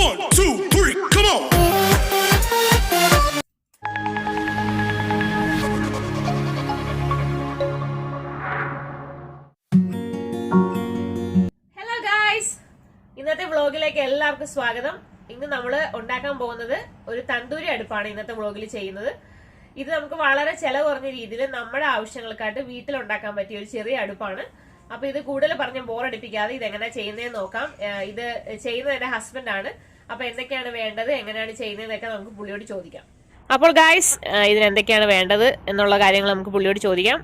One, two, three, come on. Hello guys ഇന്നത്തെ വ്ളോഗിലേക്ക് എല്ലാവർക്കും സ്വാഗതം. ഇന്ന് നമ്മൾ ഉണ്ടാക്കാൻ പോകുന്നത് ഒരു തന്തൂരി അടുപ്പാണ് ഇന്നത്തെ വ്ളോഗിൽ ചെയ്യുന്നത്. ഇത് നമുക്ക് വളരെ ചെലവ് കുറഞ്ഞ രീതിയിൽ നമ്മുടെ ആവശ്യങ്ങൾക്കായിട്ട് വീട്ടിൽ ഉണ്ടാക്കാൻ പറ്റിയ ഒരു ചെറിയ അടുപ്പാണ്. അപ്പൊ ഇത് കൂടുതൽ പറഞ്ഞ് ബോറടിപ്പിക്കാതെ ഇത് എങ്ങനെയാ ചെയ്യുന്നതെന്ന് നോക്കാം. ഇത് ചെയ്യുന്നത് എന്റെ ഹസ്ബൻഡ് ആണ് അപ്പൊ എന്തൊക്കെയാണ് വേണ്ടത്? എങ്ങനെയാണ് ചെയ്യുന്നതെന്നൊക്കെ നമുക്ക് പുള്ളിയോട് ചോദിക്കാം. അപ്പോൾ ഗായ്സ് ഇതിന് എന്തൊക്കെയാണ് വേണ്ടത് എന്നുള്ള കാര്യങ്ങൾ നമുക്ക് പുള്ളിയോട് ചോദിക്കാം.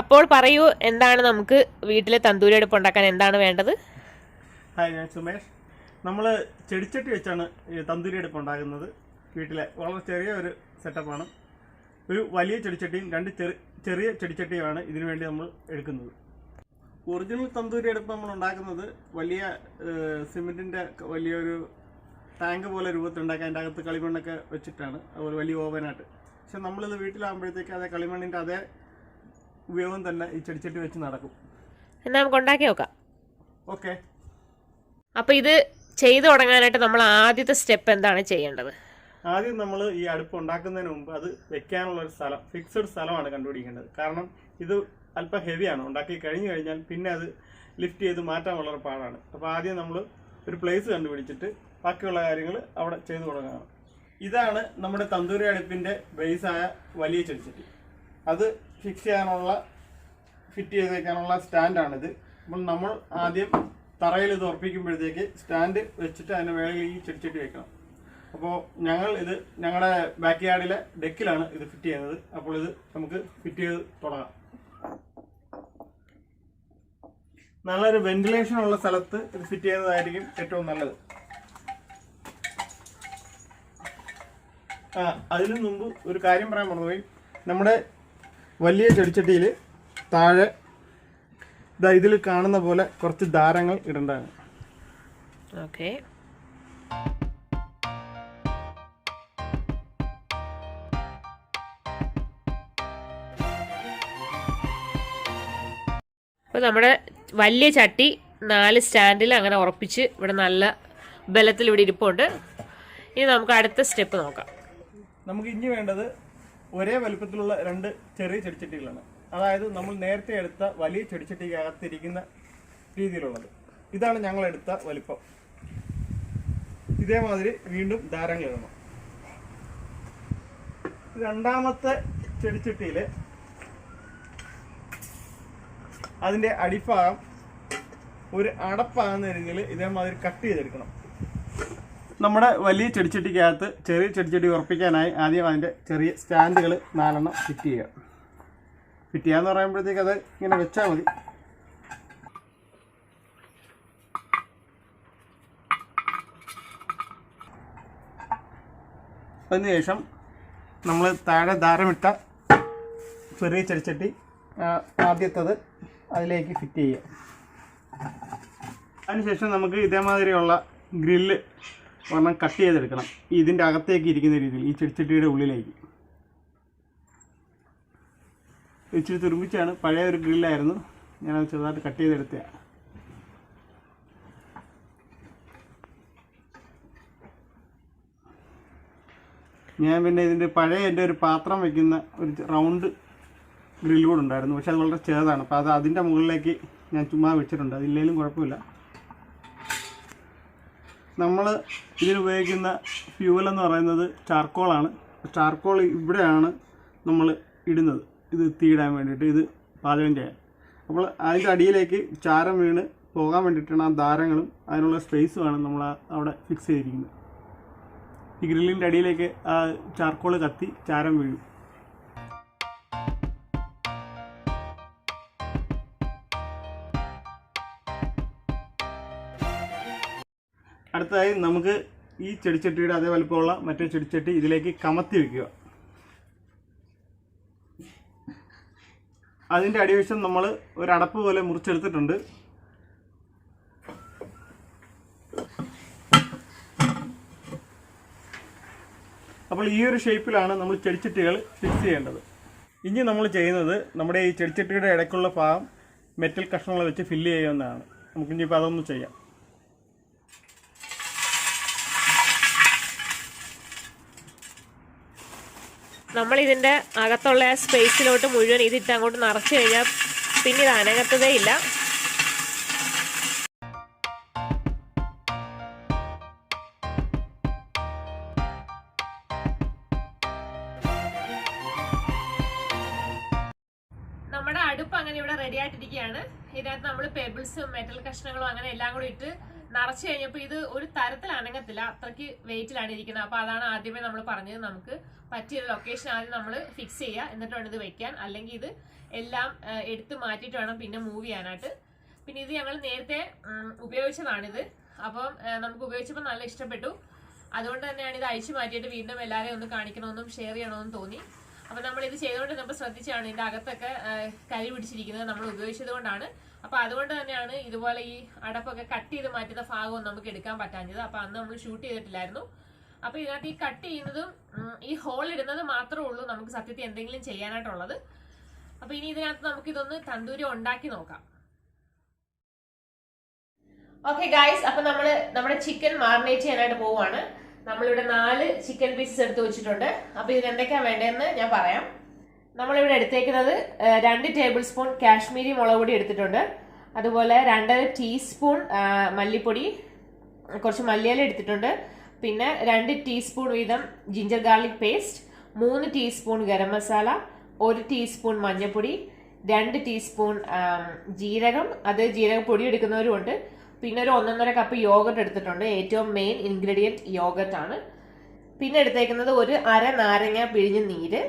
അപ്പോൾ പറയൂ എന്താണ് നമുക്ക് വീട്ടിലെ തന്തൂരി അടുപ്പ് ഉണ്ടാക്കാൻ എന്താണ് വേണ്ടത്? ഹായ് ഞാൻ സുമേഷ്. നമ്മൾ ചെടിച്ചട്ടി വെച്ചാണ് തന്തൂരി അടുപ്പ് ഉണ്ടാക്കുന്നത്. വീട്ടിലെ വളരെ ചെറിയ ഒരു സെറ്റപ്പാണ് ഒരു വലിയ ചെടിച്ചട്ടിയും രണ്ട് ചെറിയ ചെറിയ ചെടിച്ചട്ടിയുമാണ് ഇതിനു വേണ്ടി നമ്മൾ എടുക്കുന്നത്. ഒറിജിനൽ തന്തൂരി അടുപ്പ് നമ്മൾ ഉണ്ടാക്കുന്നത് വലിയ സിമെന്റിന്റെ വലിയൊരു ടാങ്ക് പോലെ രൂപത്തിലുണ്ടാക്കി അതിന്റെ അകത്ത് കളിമണ്ണൊക്കെ വെച്ചിട്ടാണ്. അതുപോലെ വലിയ ഓവനായിട്ട്. പക്ഷെ നമ്മളിത് വീട്ടിലാകുമ്പോഴത്തേക്ക് അതേ കളിമണ്ണിന്റെ അതേ ഉപയോഗം തന്നെ ഈ ചെടിച്ചട്ടി വെച്ച് നടക്കും. എന്നാൽ നമുക്ക് ഉണ്ടാക്കി നോക്കാം. ഓക്കെ. അപ്പോൾ ഇത് ചെയ്തു തുടങ്ങാനായിട്ട് നമ്മൾ ആദ്യത്തെ സ്റ്റെപ്പ് എന്താണ് ചെയ്യേണ്ടത്? ആദ്യം നമ്മൾ ഈ അടുപ്പ് ഉണ്ടാക്കുന്നതിന് മുമ്പ് അത് വെക്കാനുള്ള ഒരു സ്ഥലം ഫിക്സഡ് സ്ഥലമാണ് കണ്ടുപിടിക്കേണ്ടത്. കാരണം ഇത് അല്പം ഹെവിയാണ് ഉണ്ടാക്കി കഴിഞ്ഞു കഴിഞ്ഞാൽ പിന്നെ അത് ലിഫ്റ്റ് ചെയ്ത് മാറ്റാൻ വളരെ പാടാണ്. അപ്പോൾ ആദ്യം നമ്മൾ ഒരു പ്ലേസ് കണ്ടുപിടിച്ചിട്ട് ബാക്കിയുള്ള കാര്യങ്ങൾ അവിടെ ചെയ്തു തുടങ്ങാണ് ഇതാണ് നമ്മുടെ തന്തൂരി അടുപ്പിന്റെ ബേസായ വലിയ ചെടിച്ചട്ടി. അത് ഫിക്സ് ചെയ്യാനുള്ള ഫിറ്റ് ചെയ്ത് വയ്ക്കാനുള്ള സ്റ്റാൻഡാണിത് അപ്പോൾ നമ്മൾ ആദ്യം തറയിൽ ഇത് ഉറപ്പിക്കുമ്പോഴത്തേക്ക് സ്റ്റാൻഡ് വെച്ചിട്ട് അതിന്റെ മേളിൽ ഈ ചെടിച്ചട്ടി വെക്കണം. അപ്പോൾ ഞങ്ങൾ ഇത് ഞങ്ങളുടെ ബാക്ക് യാർഡിലെ ഡെക്കിലാണ് ഇത് ഫിറ്റ് ചെയ്യുന്നത്. അപ്പോൾ ഇത് നമുക്ക് ഫിറ്റ് ചെയ്ത് തുടങ്ങാം. നല്ലൊരു വെന്റിലേഷൻ ഉള്ള സ്ഥലത്ത് ഇത് ഫിറ്റ് ചെയ്യുന്നതായിരിക്കും ഏറ്റവും നല്ലത്. അതിനു മുമ്പ് ഒരു കാര്യം പറയാൻ മറന്നുപോയി നമ്മുടെ വലിയ ചെടിച്ചട്ടിയിൽ താഴെ ഇതാ ഇതിൽ കാണുന്ന പോലെ കുറച്ച് ദാരങ്ങൾ ഇടേണ്ടതാണ് ഓക്കെ. അപ്പോൾ നമ്മുടെ വലിയ ചട്ടി നാല് സ്റ്റാൻഡിൽ അങ്ങനെ ഉറപ്പിച്ച് ഇവിടെ നല്ല ബലത്തിൽ ഇവിടെ ഇരിപ്പുണ്ട്. ഇനി നമുക്ക് അടുത്ത സ്റ്റെപ്പ് നോക്കാം. നമുക്ക് ഇനി വേണ്ടത് ഒരേ വലുപ്പത്തിലുള്ള രണ്ട് ചെറിയ ചെടിച്ചട്ടികളാണ്. അതായത് നമ്മൾ നേരത്തെ എടുത്ത വലിയ ചെടിച്ചട്ടിക്കകത്തിരിക്കുന്ന രീതിയിലുള്ളത്. ഇതാണ് ഞങ്ങൾ എടുത്ത വലിപ്പം. ഇതേമാതിരി വീണ്ടും ധാരങ്ങൾ ഇടണം. രണ്ടാമത്തെ ചെടിച്ചട്ടിയിൽ അതിന്റെ അടിഭാഗം ഒരു അടപ്പാകുന്ന രീതിയിൽ ഇതേമാതിരി കട്ട് ചെയ്തെടുക്കണം. നമ്മുടെ വലിയ ചെടിച്ചട്ടിക്കകത്ത് ചെറിയ ചെടിച്ചട്ടി ഉറപ്പിക്കാനായി ആദ്യം അതിന്റെ ചെറിയ സ്റ്റാൻഡുകൾ നാലെണ്ണം ഫിറ്റ് ചെയ്യുക. ഫിറ്റ് ചെയ്യാന്ന് പറയുമ്പോഴത്തേക്ക് അത് ഇങ്ങനെ വെച്ചാൽ മതി. അതിനുശേഷം നമ്മൾ താഴെ ധാരമിട്ട ചെറിയ ചെടിച്ചട്ടി ആദ്യത്തത് അതിലേക്ക് ഫിറ്റ് ചെയ്യുക. അതിനുശേഷം നമുക്ക് ഇതേമാതിരിയുള്ള ഗ്രില്ല് ഒരെണ്ണം കട്ട് ചെയ്തെടുക്കണം. ഇതിന്റെ അകത്തേക്ക് ഇരിക്കുന്ന രീതിയിൽ ഈ ചെടിച്ചട്ടിയുടെ ഉള്ളിലേക്ക്. ഇച്ചിരി തുരുമ്പിച്ചാണ്. പഴയ ഒരു ഗ്രില്ലായിരുന്നു. ഞാനത് ചെറുതായിട്ട് കട്ട് ചെയ്തെടുത്തതാണ് ഞാൻ പിന്നെ ഇതിന്റെ പഴയ എന്റെ ഒരു പാത്രം വയ്ക്കുന്ന ഒരു റൗണ്ട് ഗ്രില്ല് ഉണ്ടായിരുന്നു. പക്ഷെ അത് വളരെ ചെറുതാണ്. അപ്പോൾ അത് അതിന്റെ മുകളിലേക്ക് ഞാൻ ചുമ്മാ വെച്ചിട്ടുണ്ട്. അതില്ലെങ്കിലും കുഴപ്പമില്ല. നമ്മൾ ഇതിനുപയോഗിക്കുന്ന ഫ്യൂവൽ എന്ന് പറയുന്നത് ചാർക്കോളാണ് ചാർക്കോൾ ഇവിടെയാണ് നമ്മൾ ഇടുന്നത്. ഇത് തീയിടാൻ വേണ്ടിയിട്ട് ഇത് പാചകം ചെയ്യാൻ. അപ്പോൾ അതിന്റെ അടിയിലേക്ക് ചാരം വീണ് പോകാൻ വേണ്ടിയിട്ടാണ് ആ ദാരങ്ങളും അതിനുള്ള സ്പേസുമാണ് നമ്മൾ അവിടെ ഫിക്സ് ചെയ്തിരിക്കുന്നത്. ഈ ഗ്രില്ലിന്റെ അടിയിലേക്ക് ആ ചാർക്കോൾ കത്തി ചാരം വീഴും. അടുത്തതായി നമുക്ക് ഈ ചെടിച്ചട്ടിയുടെ അതേ വലുപ്പമുള്ള മറ്റേ ചെടിച്ചട്ടി ഇതിലേക്ക് കമത്തി വെക്കുക. അതിന്റെ അടിവശം നമ്മൾ ഒരു അടപ്പ് പോലെ മുറിച്ചെടുത്തിട്ടുണ്ട്. അപ്പോൾ ഈ ഒരു ഷേപ്പിലാണ് നമ്മൾ ചെടിച്ചട്ടികൾ ഫിക്സ് ചെയ്യേണ്ടത്. ഇനി നമ്മൾ ചെയ്യുന്നത് നമ്മുടെ ഈ ചെടിച്ചട്ടിയുടെ ഇടയ്ക്കുള്ള ഭാഗം മെറ്റൽ കഷ്ണങ്ങൾ വെച്ച് ഫില്ല് ചെയ്യുന്നതാണ്. നമുക്കിനിയിപ്പോൾ അതൊന്നും ചെയ്യാം. നമ്മൾ ഇതിന്റെ അകത്തുള്ള ആ സ്പേസിലോട്ട് മുഴുവൻ ഇതിട്ട് അങ്ങോട്ട് നിറച്ച് കഴിഞ്ഞാൽ പിന്നെ ഇത് അനങ്ങത്തതേ ഇല്ല. നമ്മുടെ അടുപ്പ് അങ്ങനെ ഇവിടെ റെഡി ആയിട്ടിരിക്കുകയാണ്. ഇതിനകത്ത് നമ്മൾ പെബിൾസും മെറ്റൽ കഷ്ണങ്ങളും അങ്ങനെ എല്ലാം കൂടി ഇട്ട് നിറച്ചു കഴിഞ്ഞപ്പോൾ ഇത് ഒരു തരത്തിൽ അനങ്ങത്തില്ല. അത്രയ്ക്ക് വെയിറ്റിലാണ് ഇരിക്കുന്നത്. അപ്പോൾ അതാണ് ആദ്യമേ നമ്മൾ പറഞ്ഞത് നമുക്ക് പറ്റിയ ലൊക്കേഷൻ ആദ്യം നമ്മൾ ഫിക്സ് ചെയ്യുക എന്നിട്ട് വേണം ഇത് വെക്കാൻ. അല്ലെങ്കിൽ ഇത് എല്ലാം എടുത്ത് മാറ്റിയിട്ട് വേണം പിന്നെ മൂവ് ചെയ്യാനായിട്ട്. പിന്നെ ഇത് ഞങ്ങൾ നേരത്തെ ഉപയോഗിച്ചതാണിത്. അപ്പം നമുക്ക് ഉപയോഗിച്ചപ്പോൾ നല്ല ഇഷ്ടപ്പെട്ടു. അതുകൊണ്ട് തന്നെയാണ് ഇത് അഴിച്ചു മാറ്റിയിട്ട് വീണ്ടും എല്ലാവരെയും ഒന്ന് കാണിക്കണമെന്നും ഷെയർ ചെയ്യണമെന്നും തോന്നി. അപ്പം നമ്മൾ ഇത് ചെയ്തുകൊണ്ട് നമ്മൾ ശ്രദ്ധിച്ചാണ് ഇതിന്റെ അകത്തൊക്കെ കരി പിടിച്ചിരിക്കുന്നത് നമ്മൾ ഉപയോഗിച്ചത് കൊണ്ടാണ്. അപ്പൊ അതുകൊണ്ട് തന്നെയാണ് ഇതുപോലെ ഈ അടപ്പൊക്കെ കട്ട് ചെയ്ത് മാറ്റുന്ന ഭാഗവും നമുക്ക് എടുക്കാൻ പറ്റാഞ്ഞത്. അപ്പൊ അന്ന് നമ്മൾ ഷൂട്ട് ചെയ്തിട്ടില്ലായിരുന്നു. അപ്പൊ ഇതിനകത്ത് ഈ കട്ട് ചെയ്യുന്നതും ഈ ഹോൾ ഇടുന്നത് മാത്രമേ ഉള്ളൂ നമുക്ക് സത്യത്തിൽ എന്തെങ്കിലും ചെയ്യാനായിട്ടുള്ളത്. അപ്പൊ ഇനി ഇതിനകത്ത് നമുക്ക് ഇതൊന്ന് തന്തൂരി ഉണ്ടാക്കി നോക്കാം. ഓക്കെ ഗായ്സ് അപ്പൊ നമ്മൾ നമ്മുടെ ചിക്കൻ മാറിനേറ്റ് ചെയ്യാനായിട്ട് പോവാണ് നമ്മളിവിടെ നാല് ചിക്കൻ പീസസ് എടുത്ത് വെച്ചിട്ടുണ്ട്. അപ്പൊ ഇതിന് എന്തൊക്കെയാ വേണ്ടതെന്ന് ഞാൻ പറയാം. നമ്മളിവിടെ എടുത്തേക്കുന്നത് രണ്ട് ടേബിൾ സ്പൂൺ കാശ്മീരി മുളക് പൊടി എടുത്തിട്ടുണ്ട്. അതുപോലെ രണ്ടര ടീസ്പൂൺ മല്ലിപ്പൊടി കുറച്ച് മല്ലിയില എടുത്തിട്ടുണ്ട്. പിന്നെ രണ്ട് ടീസ്പൂൺ വീതം ജിഞ്ചർ ഗാർലിക് പേസ്റ്റ് മൂന്ന് ടീസ്പൂൺ ഗരം മസാല ഒരു ടീസ്പൂൺ മഞ്ഞൾപ്പൊടി രണ്ട് ടീസ്പൂൺ ജീരകം. അത് ജീരകപ്പൊടി എടുക്കുന്നവരും ഉണ്ട് പിന്നെ ഒരു ഒന്നൊന്നര കപ്പ് യോഗർട്ട് എടുത്തിട്ടുണ്ട്. ഏറ്റവും മെയിൻ ഇൻഗ്രീഡിയന്റ് യോഗർട്ടാണ് പിന്നെ എടുത്തേക്കുന്നത് ഒരു അര നാരങ്ങ പിഴിഞ്ഞ് നീര്.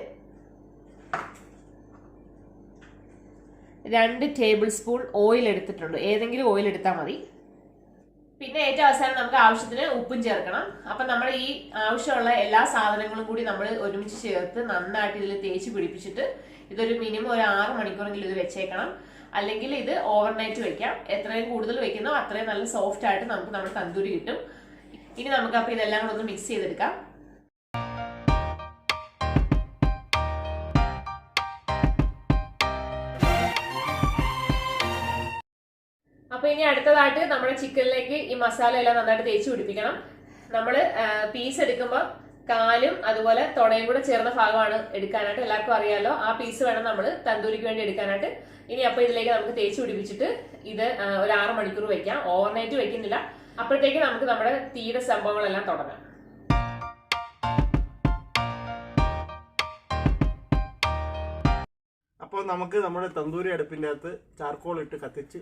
രണ്ട് ടേബിൾ സ്പൂൺ ഓയിൽ എടുത്തിട്ടുണ്ട്. ഏതെങ്കിലും ഓയിൽ എടുത്താൽ മതി. പിന്നെ ഏറ്റവും അവസാനം നമുക്ക് ആവശ്യത്തിന് ഉപ്പും ചേർക്കണം. അപ്പൊ നമ്മൾ ഈ ആവശ്യമുള്ള എല്ലാ സാധനങ്ങളും കൂടി നമ്മൾ ഒരുമിച്ച് ചേർത്ത് നന്നായിട്ട് ഇതിൽ തേച്ച് പിടിപ്പിച്ചിട്ട് ഇതൊരു മിനിമം ഒരു ആറ് മണിക്കൂറെങ്കിലും ഇത് വെച്ചേക്കണം. അല്ലെങ്കിൽ ഇത് ഓവർനൈറ്റ് വെക്കാം. എത്രയും കൂടുതൽ വെക്കുന്നോ അത്രയും നല്ല സോഫ്റ്റ് ആയിട്ട് നമുക്ക് നമ്മുടെ തന്തൂരി കിട്ടും. ഇനി നമുക്ക് അപ്പൊ ഇതെല്ലാം കൂടെ ഒന്ന് മിക്സ് ചെയ്തെടുക്കാം. അപ്പൊ ഇനി അടുത്തതായിട്ട് നമ്മുടെ ചിക്കനിലേക്ക് ഈ മസാല എല്ലാം നന്നായിട്ട് തേച്ച് പിടിപ്പിക്കണം. നമ്മൾ പീസ് എടുക്കുമ്പോൾ കാലും അതുപോലെ തുടയും കൂടെ ചേർന്ന ഭാഗമാണ് എടുക്കാനായിട്ട് എല്ലാവർക്കും അറിയാലോ. ആ പീസ് വേണം നമ്മൾ തന്തൂരിക്ക് വേണ്ടി എടുക്കാനായിട്ട്. ഇനി അപ്പൊ ഇതിലേക്ക് നമുക്ക് തേച്ച് പിടിപ്പിച്ചിട്ട് ഇത് ഒരു ആറ് മണിക്കൂർ വെക്കാം. ഓവർനൈറ്റ് വെക്കുന്നില്ല. അപ്പോഴത്തേക്ക് നമുക്ക് നമ്മുടെ തീരെ സംഭവങ്ങളെല്ലാം തുടങ്ങാം. അപ്പോൾ നമുക്ക് നമ്മുടെ തന്തൂരി അടുപ്പിന്റെ അകത്ത് ചാർക്കോൾ ഇട്ട് കത്തിച്ച്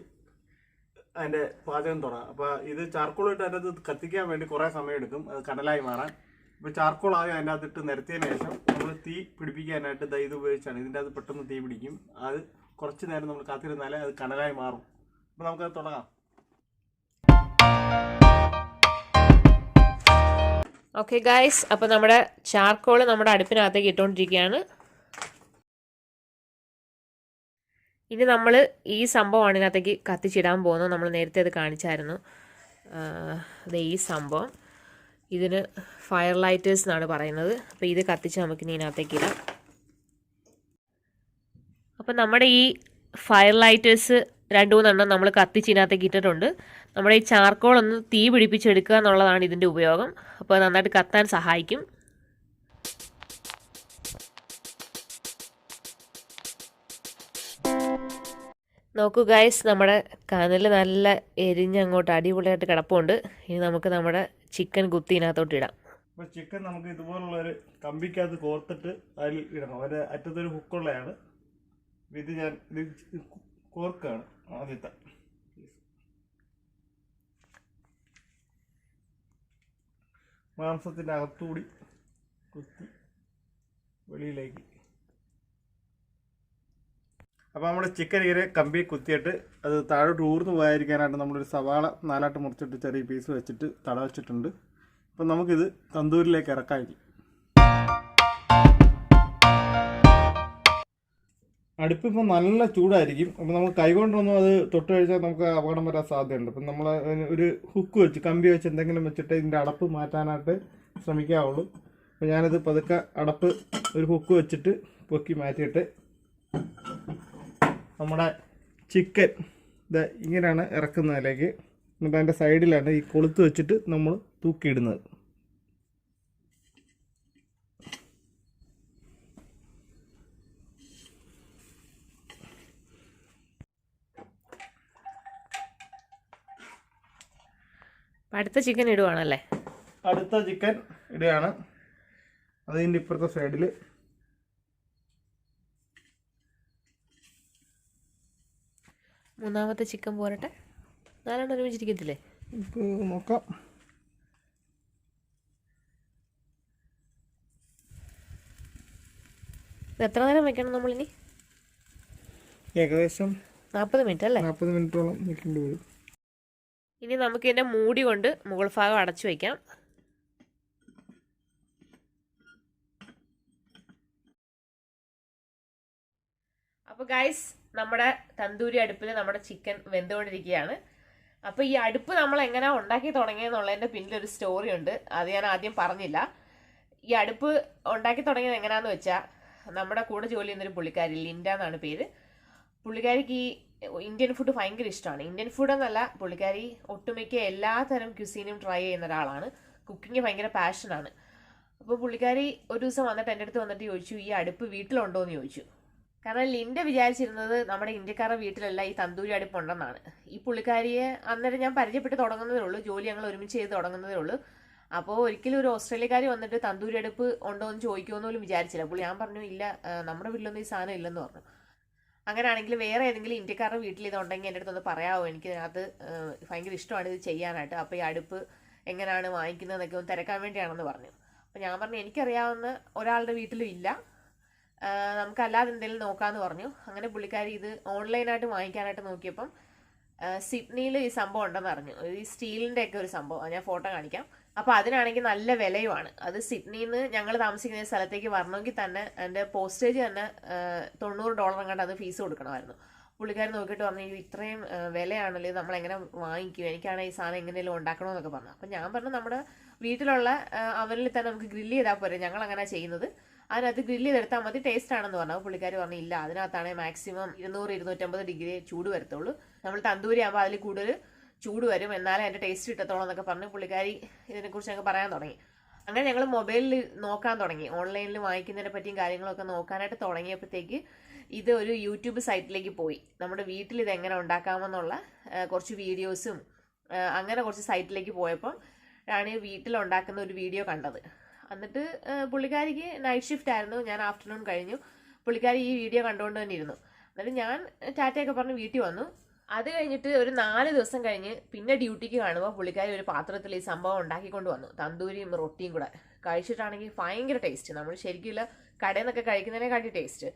അതിന്റെ പാചകം തുടങ്ങാം. അപ്പോൾ ഇത് ചാർക്കോൾ ഇട്ട് അതിന്റെ അകത്ത് കത്തിക്കാൻ വേണ്ടി കുറേ സമയം എടുക്കും. അത് കടലായി മാറാൻ. ഇപ്പൊ ചാർക്കോൾ ആദ്യം അതിന്റെ അകത്ത് ഇട്ട് നിരത്തിയതിന് ശേഷം നമ്മൾ തീ പിടിപ്പിക്കാനായിട്ട് ദാ ഉപയോഗിച്ചാണ്. ഇതിന്റെ അത് പെട്ടെന്ന് തീ പിടിക്കും. അത് കുറച്ച് നേരം നമ്മൾ കാത്തിരുന്നാലേ അത് കടലായി മാറും. അപ്പോൾ നമുക്കത് തുടങ്ങാം. ഓക്കെ ഗായ്സ് അപ്പോൾ നമ്മുടെ ചാർക്കോൾ നമ്മുടെ അടുപ്പിനകത്തേക്ക് ഇട്ടുകൊണ്ടിരിക്കുകയാണ്. ഇനി നമ്മൾ ഈ സംഭവമാണ് ഇതിനകത്തേക്ക് കത്തിച്ചിടാൻ പോകുന്നത് നമ്മൾ നേരത്തെ അത് കാണിച്ചായിരുന്നു. അത് ഈ സംഭവം. ഇതിന് ഫയർ ലൈറ്റേഴ്സ് എന്നാണ് പറയുന്നത്. അപ്പോൾ ഇത് കത്തിച്ച് നമുക്ക് ഇതിനകത്തേക്ക് ഇടാം. അപ്പം നമ്മുടെ ഈ ഫയർ ലൈറ്റേഴ്സ് രണ്ട് മൂന്നെണ്ണം നമ്മൾ കത്തിച്ച് ഇതിനകത്തേക്ക് ഇട്ടിട്ടുണ്ട്. നമ്മുടെ ഈ ചാർക്കോൾ ഒന്ന് തീ പിടിപ്പിച്ചെടുക്കുക എന്നുള്ളതാണ് ഇതിന്റെ ഉപയോഗം. അപ്പോൾ നന്നായിട്ട് കത്താൻ സഹായിക്കും. നോക്കൂ ഗൈസ് നമ്മുടെ കനൽ നല്ല എരിഞ്ഞ് അങ്ങോട്ട് അടിപൊളിയായിട്ട് കിടപ്പുണ്ട്. ഇനി നമുക്ക് നമ്മുടെ ചിക്കൻ കുത്തി ഇതിനകത്തോട്ട് ഇടാം. അപ്പോൾ ചിക്കൻ നമുക്ക് ഇതുപോലുള്ള ഒരു കമ്പിക്കകത്ത് കോർത്തിട്ട് അതിൽ ഇടണം. ഒരു അറ്റത്തൊരു ഹുക്കുള്ളതാണ് ഇത് ഞാൻ കോർക്കാണ് ആദ്യത്തെ. മാംസത്തിന്റെ അകത്തുകൂടി കുത്തി വെളിയിലേക്ക് അപ്പോൾ നമ്മുടെ ചിക്കൻ ഇങ്ങനെ കമ്പി കുത്തിയിട്ട് അത് താഴോട്ട് ഊർന്നു പോകാതിരിക്കാനായിട്ട് നമ്മളൊരു സവാള നാലാട്ട് മുറിച്ചിട്ട് ചെറിയ പീസ് വെച്ചിട്ട് തട വെച്ചിട്ടുണ്ട്. അപ്പം നമുക്കിത് തന്തൂരിലേക്ക് ഇറക്കാമായിരിക്കും അടുപ്പിപ്പോൾ നല്ല ചൂടായിരിക്കും. അപ്പോൾ നമ്മൾ കൈകൊണ്ടൊന്നും അത് തൊട്ട് കഴിച്ചാൽ നമുക്ക് അപകടം വരാൻ സാധ്യതയുണ്ട്. അപ്പം നമ്മൾ ഒരു ഹുക്ക് വെച്ച് കമ്പി വെച്ച് എന്തെങ്കിലും വെച്ചിട്ട് ഇതിന്റെ അടപ്പ് മാറ്റാനായിട്ട് ശ്രമിക്കാവുള്ളൂ. അപ്പോൾ ഞാനിത് പതുക്കെ അടപ്പ് ഒരു ഹുക്ക് വെച്ചിട്ട് പൊക്കി മാറ്റിയിട്ട് നമ്മുടെ ചിക്കൻ ഇത് ഇങ്ങനെയാണ് ഇറക്കുന്നതിലേക്ക്. എന്നിട്ട് അതിന്റെ സൈഡിലാണ് ഈ കൊളുത്ത് വെച്ചിട്ട് നമ്മൾ തൂക്കിയിടുന്നത്. അടുത്ത ചിക്കൻ ഇടുവാണല്ലേ? അടുത്ത ചിക്കൻ ഇടുകയാണ്. അതിന്റെ ഇപ്പുറത്തെ സൈഡിൽ മൂന്നാമത്തെ ചിക്കൻ പോരട്ടെ? നാലെണ്ണം ഒരുമിച്ചിരിക്കത്തില്ലേ? നോക്കാം. എത്ര നേരം വെക്കണം നമ്മളിനി? ഏകദേശം നാൽപ്പത് മിനിറ്റ് അല്ലേ? നാൽപ്പത് മിനിറ്റോളം വെക്കേണ്ടി വരും. ഇനി നമുക്ക് ഇതിന്റെ മൂടി കൊണ്ട് മുകൾ ഭാഗം അടച്ചു വയ്ക്കാം അപ്പോൾ ഗൈസ് നമ്മുടെ തന്തൂരി അടുപ്പിൽ നമ്മുടെ ചിക്കൻ വെന്തുകൊണ്ടിരിക്കുകയാണ്. അപ്പോൾ ഈ അടുപ്പ് നമ്മൾ എങ്ങനെ ഉണ്ടാക്കി തുടങ്ങിയെന്നുള്ളതിന്റെ പിന്നിലൊരു സ്റ്റോറി ഉണ്ട്. അത് ഞാൻ ആദ്യം പറഞ്ഞില്ല. ഈ അടുപ്പ് ഉണ്ടാക്കി തുടങ്ങിയത് എങ്ങനെയാന്ന് വെച്ചാൽ നമ്മുടെ കൂടെ ജോലി ചെയ്യുന്നൊരു പുള്ളിക്കാരി ലിൻഡ എന്നാണ് പേര്. പുള്ളിക്കാരിക്ക് ഈ ഇന്ത്യൻ ഫുഡ് ഭയങ്കര ഇഷ്ടമാണ്. ഇന്ത്യൻ ഫുഡ് എന്നല്ല പുള്ളിക്കാരി ഒട്ടുമിക്ക എല്ലാ തരം ക്യുസീനും ട്രൈ ചെയ്യുന്ന ഒരാളാണ്. കുക്കിംഗ് ഭയങ്കര പാഷനാണ് അപ്പോൾ പുള്ളിക്കാരി ഒരു ദിവസം വന്നിട്ട് എന്റെ അടുത്ത് വന്നിട്ട് ചോദിച്ചു ഈ അടുപ്പ് വീട്ടിലുണ്ടോ എന്ന് ചോദിച്ചു. കാരണം ലിൻഡ വിചാരിച്ചിരുന്നത് നമ്മുടെ ഇന്ത്യക്കാരുടെ വീട്ടിലല്ല ഈ തന്തൂരി അടുപ്പ് ഉണ്ടെന്നാണ് ഈ പുള്ളിക്കാരിയെ അന്നേരം ഞാൻ പരിചയപ്പെട്ട് തുടങ്ങുന്നതേ ഉള്ളൂ. ജോലി ഞങ്ങൾ ഒരുമിച്ച് ചെയ്ത് തുടങ്ങുന്നതേ ഉള്ളൂ. അപ്പോൾ ഒരിക്കലും ഒരു ഓസ്ട്രേലിയക്കാരി വന്നിട്ട് തന്തൂരി അടുപ്പ് ഉണ്ടോ എന്ന് ചോദിക്കുമെന്ന് പോലും വിചാരിച്ചില്ല. പുള്ളി ഞാൻ പറഞ്ഞു ഇല്ല നമ്മുടെ വീട്ടിലൊന്നും ഈ സാധനം ഇല്ലെന്ന് പറഞ്ഞു. അങ്ങനെയാണെങ്കിൽ വേറെ ഏതെങ്കിലും ഇന്ത്യക്കാരുടെ വീട്ടിൽ ഇതുണ്ടെങ്കിൽ എന്റെ അടുത്തൊന്ന് പറയാമോ എനിക്ക് അത് ഭയങ്കര ഇഷ്ടമാണ് ഇത് ചെയ്യാനായിട്ട്. അപ്പോൾ ഈ അടുപ്പ് എങ്ങനെയാണ് വാങ്ങിക്കുന്നതെന്നൊക്കെ ഒന്ന് തിരക്കാൻ വേണ്ടിയാണെന്ന് പറഞ്ഞു. അപ്പോൾ ഞാൻ പറഞ്ഞു എനിക്കറിയാവുന്ന ഒരാളുടെ വീട്ടിലും ഇല്ല. നമുക്കല്ലാതെ എന്തെങ്കിലും നോക്കാമെന്ന് പറഞ്ഞു. അങ്ങനെ പുള്ളിക്കാരി ഇത് ഓൺലൈനായിട്ട് വാങ്ങിക്കാനായിട്ട് നോക്കിയപ്പം സിഡ്നിയിൽ ഈ സംഭവം ഉണ്ടെന്ന് അറിഞ്ഞു. ഈ സ്റ്റീലിന്റെ ഒക്കെ ഒരു സംഭവം. ഞാൻ ഫോട്ടോ കാണിക്കാം. അപ്പോൾ അതിനാണെങ്കിൽ നല്ല വിലയുമാണ്. അത് സിഡ്നിയിൽ നിന്ന് ഞങ്ങൾ താമസിക്കുന്ന സ്ഥലത്തേക്ക് വരണമെങ്കിൽ തന്നെ എന്റെ പോസ്റ്റേജ് തന്നെ തൊണ്ണൂറ് ഡോളർ അങ്ങോട്ട് അത് ഫീസ് കൊടുക്കണമായിരുന്നു. പുള്ളിക്കാരൻ നോക്കിയിട്ട് പറഞ്ഞു "ഇത് ഇത്രയും വിലയാണല്ലോ നമ്മൾ നമ്മളെങ്ങനെ വാങ്ങിക്കും? എനിക്കാണെങ്കിൽ ഈ സാധനം എങ്ങനെയെങ്കിലും ഉണ്ടാക്കണമെന്നൊക്കെ പറഞ്ഞു. അപ്പം ഞാൻ പറഞ്ഞു നമ്മുടെ വീട്ടിലുള്ള അവരിൽ തന്നെ നമുക്ക് ഗ്രില്ല് ചെയ്താൽ പോരെ. ഞങ്ങൾ അങ്ങനെ ചെയ്യുന്നത്. അതിനകത്ത് ഗ്രില്ല് ചെയ്തെടുത്താൽ മതി ടേസ്റ്റ് ആണെന്ന് പറഞ്ഞു. പുള്ളിക്കാർ പറഞ്ഞു ഇല്ല അതിനകത്താണ് മാക്സിമം ഇരുന്നൂറ് ഇരുന്നൂറ്റമ്പത് ഡിഗ്രി ചൂട് വരത്തുള്ളൂ. നമ്മൾ തന്തൂരി ആകുമ്പോൾ അതിൽ കൂടുതൽ ചൂട് വരും. എന്നാലേ അതിന്റെ ടേസ്റ്റ് കിട്ടത്തോളം എന്നൊക്കെ പറഞ്ഞ് പുള്ളിക്കാരി ഇതിനെക്കുറിച്ച് ഞങ്ങൾക്ക് പറയാൻ തുടങ്ങി. അങ്ങനെ ഞങ്ങൾ മൊബൈലിൽ നോക്കാൻ തുടങ്ങി. ഓൺലൈനിൽ വാങ്ങിക്കുന്നതിനെ പറ്റിയും കാര്യങ്ങളൊക്കെ നോക്കാനായിട്ട് തുടങ്ങിയപ്പോഴത്തേക്ക് ഇത് ഒരു യൂട്യൂബ് സൈറ്റിലേക്ക് പോയി. നമ്മുടെ വീട്ടിൽ ഇത് എങ്ങനെ ഉണ്ടാക്കാമെന്നുള്ള കുറച്ച് വീഡിയോസും അങ്ങനെ കുറച്ച് സൈറ്റിലേക്ക് പോയപ്പോൾ ആണ് ഉണ്ടാക്കുന്ന ഒരു വീഡിയോ കണ്ടത്. എന്നിട്ട് പുള്ളിക്കാരിക്ക് നൈറ്റ് ഷിഫ്റ്റ് ആയിരുന്നു. ഞാൻ ആഫ്റ്റർനൂൺ കഴിഞ്ഞു. പുള്ളിക്കാരി ഈ വീഡിയോ കണ്ടുകൊണ്ട് തന്നെ ഇരുന്നു എന്നിട്ട് ഞാൻ ടാറ്റയൊക്കെ പറഞ്ഞ് വീട്ടിൽ വന്നു. അത് കഴിഞ്ഞിട്ട് ഒരു നാല് ദിവസം കഴിഞ്ഞ് പിന്നെ ഡ്യൂട്ടിക്ക് കാണുമ്പോൾ പുള്ളിക്കാരി ഒരു പാത്രത്തിൽ ഈ സംഭവം ഉണ്ടാക്കിക്കൊണ്ട് വന്നു. തന്തൂരിയും റൊട്ടിയും കൂടെ. കഴിച്ചിട്ടാണെങ്കിൽ ഭയങ്കര ടേസ്റ്റ് നമ്മൾ ശരിക്കും കടയിൽ നിന്നൊക്കെ കഴിക്കുന്നതിനെക്കാട്ടി ടേസ്റ്റ്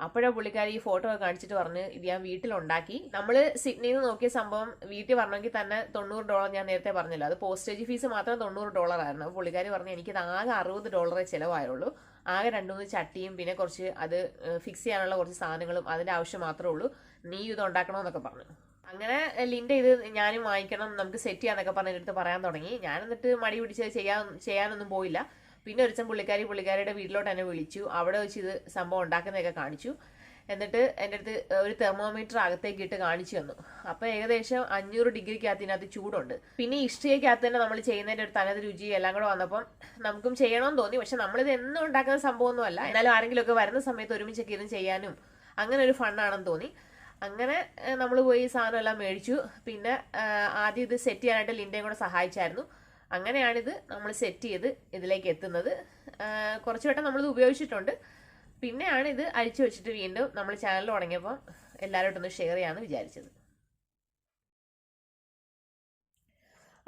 അപ്പോഴാണ് പുള്ളിക്കാരി ഈ ഫോട്ടോ കാണിച്ചിട്ട് പറഞ്ഞ് ഇത് ഞാൻ വീട്ടിലുണ്ടാക്കി. നമ്മൾ സിഡ്നിയിൽ നിന്ന് നോക്കിയ സംഭവം വീട്ടിൽ വരണമെങ്കിൽ തന്നെ തൊണ്ണൂറ് ഡോളർ ഞാൻ നേരത്തെ പറഞ്ഞില്ല. അത് പോസ്റ്റേജ് ഫീസ് മാത്രം തൊണ്ണൂറ് ഡോളർ ആയിരുന്നു. അപ്പോൾ പുള്ളിക്കാരി പറഞ്ഞു എനിക്കത് ആകെ അറുപത് ഡോളറേ ചിലവായുള്ളൂ. ആകെ രണ്ടു മൂന്ന് ചട്ടിയും പിന്നെ കുറച്ച് അത് ഫിക്സ് ചെയ്യാനുള്ള കുറച്ച് സാധനങ്ങളും അതിന്റെ ആവശ്യം മാത്രമേ ഉള്ളൂ. നീ ഇത് ഉണ്ടാക്കണമെന്നൊക്കെ പറഞ്ഞു. അങ്ങനെ ലിന്റെ ഇത് ഞാനും വാങ്ങിക്കണം നമുക്ക് സെറ്റ് ചെയ്യാന്നൊക്കെ പറഞ്ഞ എടുത്ത് പറയാൻ തുടങ്ങി. ഞാൻ എന്നിട്ട് മടി പിടിച്ച് ചെയ്യാൻ ചെയ്യാനൊന്നും പോയില്ല. പിന്നെ ഒരുത്തൻ പുള്ളിക്കാരി പുള്ളിക്കാരിയുടെ വീട്ടിലോട്ട് എന്നെ വിളിച്ചു. അവിടെ വെച്ച് ഇത് സംഭവം ഉണ്ടാക്കുന്നതൊക്കെ കാണിച്ചു. എന്നിട്ട് എന്റെ അടുത്ത് ഒരു തെർമോമീറ്റർ അകത്തേക്ക് ഇട്ട് കാണിച്ചു തന്നു. അപ്പോൾ ഏകദേശം അഞ്ഞൂറ് ഡിഗ്രിക്കകത്ത് ഇതിനകത്ത് ചൂടുണ്ട്. പിന്നെ ഇഷ്ടികയ്ക്കകത്ത് തന്നെ നമ്മൾ ചെയ്യുന്നതിന്റെ ഒരു തനത് രുചി എല്ലാം കൂടെ വന്നപ്പം നമുക്കും ചെയ്യണമെന്ന് തോന്നി. പക്ഷെ നമ്മളിത് എന്നും ഉണ്ടാക്കുന്ന സംഭവമൊന്നുമല്ല. എന്നാലും ആരെങ്കിലുമൊക്കെ വരുന്ന സമയത്ത് ഒരുമിച്ചൊക്കെ ഇരുന്ന് ചെയ്യാനും അങ്ങനെ ഒരു ഫണ്ണാണെന്ന് തോന്നി. അങ്ങനെ നമ്മൾ പോയി സാധനം എല്ലാം മേടിച്ചു. പിന്നെ ആദ്യം ഇത് സെറ്റ് ചെയ്യാനായിട്ട് ലിന്റെയും കൂടെ സഹായിച്ചായിരുന്നു. അങ്ങനെയാണിത് നമ്മൾ സെറ്റ് ചെയ്ത് ഇതിലേക്ക് എത്തുന്നത്. കുറച്ച് വട്ടം നമ്മളിത് ഉപയോഗിച്ചിട്ടുണ്ട്. പിന്നെയാണ് ഇത് അഴിച്ചു വെച്ചിട്ട് വീണ്ടും നമ്മൾ ചാനൽ തുടങ്ങിയപ്പോൾ എല്ലാവരോട്ടൊന്ന് ഷെയർ ചെയ്യാമെന്ന് വിചാരിച്ചത്.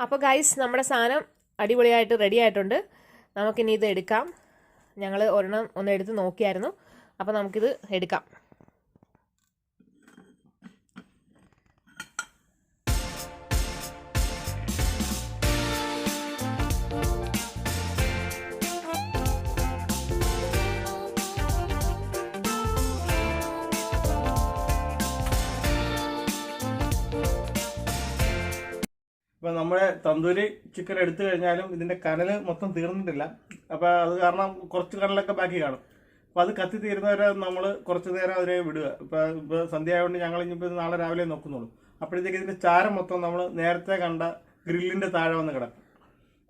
അപ്പോൾ ഗൈസ് നമ്മുടെ സാധനം അടിപൊളിയായിട്ട് റെഡി ആയിട്ടുണ്ട്. നമുക്കിനി ഇത് എടുക്കാം. ഞങ്ങൾ ഒരെണ്ണം ഒന്ന് എടുത്ത് നോക്കിയായിരുന്നു. അപ്പോൾ നമുക്കിത് എടുക്കാം. ഇപ്പൊ നമ്മുടെ തന്തൂരി ചിക്കൻ എടുത്തു കഴിഞ്ഞാലും ഇതിന്റെ കനൽ മൊത്തം തീർന്നിട്ടില്ല. അപ്പൊ അത് കാരണം കുറച്ച് കനലൊക്കെ ബാക്കി കാണും. അപ്പൊ അത് കത്തി തീരുന്നവരെ നമ്മൾ കുറച്ച് നേരം അതിനെ വിടുക. ഇപ്പൊ ഇപ്പൊ സന്ധ്യ ആയതുകൊണ്ട് ഞങ്ങൾ ഇനിയിപ്പോ ഇത് നാളെ രാവിലെ നോക്കുന്നുള്ളൂ. അപ്പോഴത്തേക്ക് ഇതിന്റെ ചാരം മൊത്തം നമ്മൾ നേരത്തെ കണ്ട ഗ്രില്ലിന്റെ താഴെ വന്ന് കിടക്കും.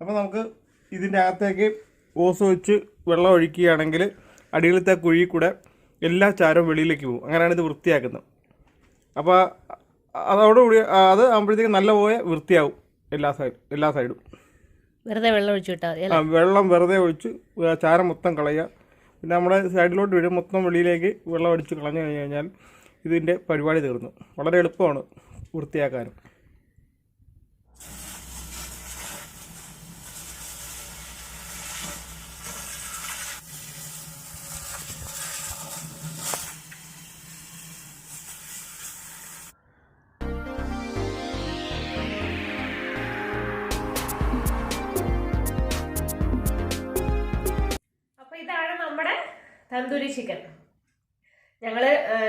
അപ്പൊ നമുക്ക് ഇതിന്റെ അകത്തേക്ക് ഓസ് വെച്ച് വെള്ളം ഒഴിക്കുകയാണെങ്കിൽ അടിയിലത്തെ കുഴി കൂടെ എല്ലാ ചാരവും വെളിയിലേക്ക് പോകും. അങ്ങനെയാണ് ഇത് വൃത്തിയാക്കുന്നത്. അപ്പോൾ അതോടുകൂടി അത് ആകുമ്പോഴത്തേക്ക് നല്ല പോലെ വൃത്തിയാവും. എല്ലാ സൈഡ് എല്ലാ സൈഡും. വെറുതെ വെള്ളം ഒഴിച്ചു വിട്ടാൽ മതി ആ, വെള്ളം വെറുതെ ഒഴിച്ച് ചാരം മൊത്തം കളയുക. പിന്നെ നമ്മുടെ സൈഡിലോട്ട് വീഴും മൊത്തം വെളിയിലേക്ക് വെള്ളം അടിച്ച് കളഞ്ഞു കഴിഞ്ഞ് കഴിഞ്ഞാൽ ഇതിന്റെ പരിപാടി തീർന്നു. വളരെ എളുപ്പമാണ് വൃത്തിയാക്കാനും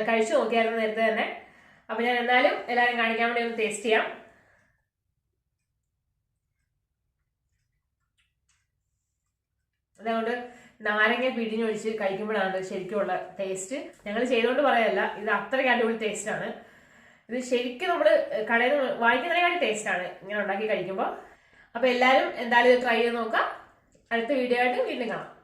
കഴിച്ചു നോക്കിയായിരുന്നു നേരത്തെ തന്നെ. അപ്പൊ ഞാൻ എന്നാലും എല്ലാവരും കാണിക്കാൻ വേണ്ടി ഒന്ന് ടേസ്റ്റ് ചെയ്യാം. അതുകൊണ്ട് നാരങ്ങ പിഴിഞ്ഞൊഴിച്ച് കഴിക്കുമ്പോഴാണ് ശരിക്കുമുള്ള ടേസ്റ്റ് ഞങ്ങൾ ചെയ്തുകൊണ്ട് പറയല്ല ഇത് അത്രയ്ക്ക് അടിപൊളി ടേസ്റ്റ് ആണ്. ഇത് ശരിക്കും നമ്മൾ കടയിൽ നിന്ന് വാങ്ങിക്കുന്നതിനെക്കാട്ടി ടേസ്റ്റ് ആണ് ഇങ്ങനെ ഉണ്ടാക്കി കഴിക്കുമ്പോൾ അപ്പൊ എല്ലാരും എന്തായാലും ഇത് ട്രൈ ചെയ്ത് നോക്കാം. അടുത്ത വീഡിയോ ആയിട്ട് വീണ്ടും കാണാം.